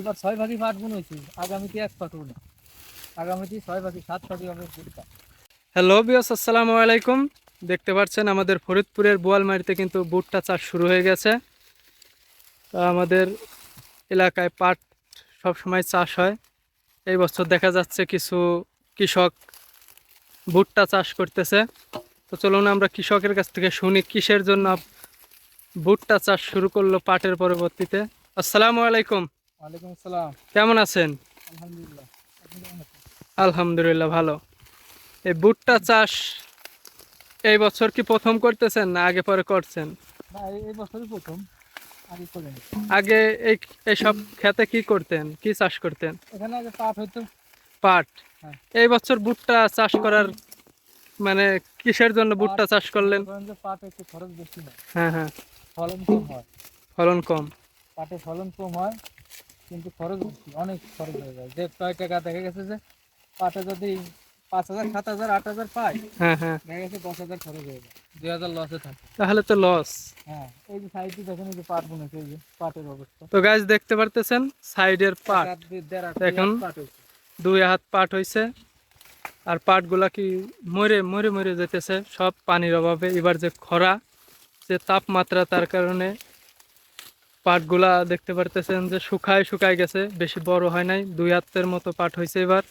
এবার ছয় ভাগই পাট বুন হয়েছে। আগামীতে এক পাট না। আগামীতে ছয় ভাগই, সাত ভাগই হবে ভুট্টা হ্যালো বিয়স আসসালামু আলাইকুম। দেখতে পাচ্ছেন আমাদের ফরিদপুরের বোয়ালমারিতে কিন্তু ভুট্টা চাষ শুরু হয়ে গেছে। তা আমাদের এলাকায় পাট সব সময় চাষ হয়। এই বছর দেখা যাচ্ছে কিছু কৃষক ভুট্টা চাষ করতেছে। তো চলুন আমরা কৃষকের কাছ থেকে শুনি, কিসের জন্য ভুট্টা চাষ শুরু করল পাটের পরবর্তীতে। আসসালামু আলাইকুম। ওয়ালাইকুম আসসালাম। কেমন আছেন? আলহামদুলিল্লাহ। ভালো। এই ভুট্টা চাষ এই বছর কি প্রথম করতেছেন না আগে পরে করছেন? না এই- এই বছরই প্রথম। আগে এই এইসব খেতে কি করতেন? কি চাষ করতেন? এখানে আগে পাট হ্যাঁ। এই বছর ভুট্টা চাষ করার মানে কিসের জন্য ভুট্টা চাষ করলেন? করেন যে পাট একটু খরচ বেশি না হ্যাঁ হ্যাঁ। ফলন কম হয়। ফলন কম। পাটে ফলন কম হয়। কিন্তু খরচ অনেক খরচ হয়ে যায়। যে কয় টাকা দেখা গেছে যে পাটে যদি পাঁচ হাজার সাত হাজার আট হাজার পাই হ্যাঁ হ্যাঁ। দেখা গেছে দশ হাজার খরচ হয়ে যায় দুই হাজার লসে থাকে। তাহলে তো লস হ্যাঁ এই যে সাইডে দেখেন এই যে পাট বুনেছে এই যে পাটের অবস্থা। তো গাছ দেখতে পারতেছেন সাইডের পাট। হয়েছে। দুই হাত পাট হইছে আর পাটগুলা কি মরে মরে মরে যেতেছে সব পানির অভাবে। এবার যে খরা যে তাপমাত্রা তার কারণে পাটগুলা দেখতে পারতেছেন যে শুকায় শুকায় গেছে বেশি বড় হয় নাই দুই হাতের মতো পাট হয়েছে এবার।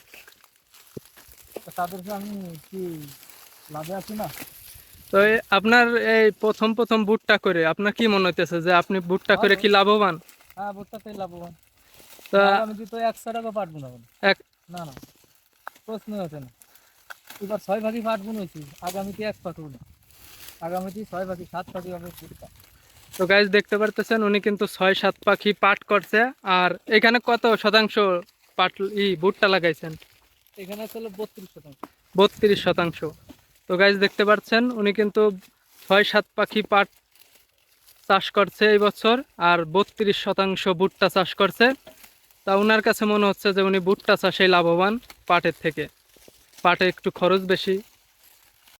তো তাদেরকে আমি কি লাভে আছি না? তো আপনার এই প্রথম প্রথম বুটটা করে আপনার কি মনে হইতেছে যে আপনি বুটটা করে কি লাভবান? হ্যাঁ লাভবান। তা আমি তো একশো টাকা পাট বুনাবো। এক না না প্রশ্ন আছে না। এবার ছয় ভাগই পাট বুন হয়েছি আগামীতে এক পাট না আগামীতে ছয় ভাগই সাত ভাগই হবে ভুট্টা। তো গাইজ দেখতে পারতেছেন উনি কিন্তু ছয় সাত পাখি পাট করছে। আর এখানে কত শতাংশ পাট ই ভুট্টা লাগাইছেন? এখানে ছিল বত্রিশ শতাংশ। বত্রিশ শতাংশ। তো গাইজ দেখতে পাচ্ছেন উনি কিন্তু ছয় সাত পাখি পাট চাষ করছে এই বছর আর বত্রিশ শতাংশ ভুট্টা চাষ করছে। তা ওনার কাছে মনে হচ্ছে যে উনি ভুট্টা চাষে লাভবান পাটের থেকে। পাটে একটু খরচ বেশি।